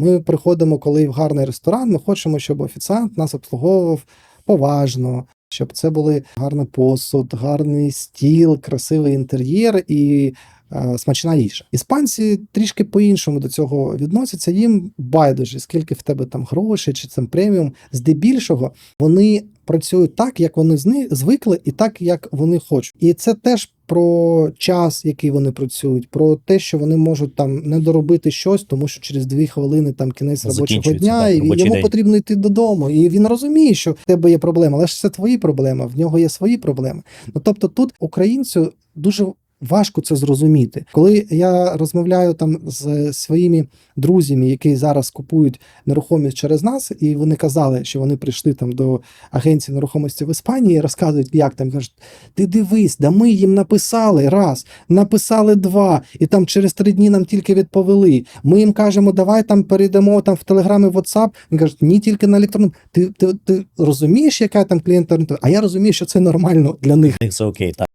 Ми приходимо, коли в гарний ресторан. Ми хочемо, щоб офіціант нас обслуговував поважно, щоб це були гарний посуд, гарний стіл, красивий інтер'єр і е, смачна їжа. Іспанці трішки по-іншому до цього відносяться. Їм байдуже, скільки в тебе там грошей чи цим преміум. Здебільшого вони працюють так, як вони звикли, і так, як вони хочуть. І це теж про час, який вони працюють, про те, що вони можуть там не доробити щось, тому що через дві хвилини там кінець робочого дня, так, і йому день. потрібно йти додому. І він розуміє, що в тебе є проблема, але ж це твої проблеми, в нього є свої проблеми. Ну тобто, тут українцю дуже. Важко це зрозуміти, коли я розмовляю там з своїми друзями, які зараз купують нерухомість через нас, і вони казали, що вони прийшли там до агенції нерухомості в Іспанії, і розказують, як там кажуть: ти дивись, да ми їм написали раз, написали два, і там через три дні нам тільки відповіли. Ми їм кажемо, давай там перейдемо там в телеграмі, в WhatsApp. Він кажуть, ні, тільки на електронному. Ти, ти, ти розумієш, яка там клієнт? А я розумію, що це нормально для них це окей. Так.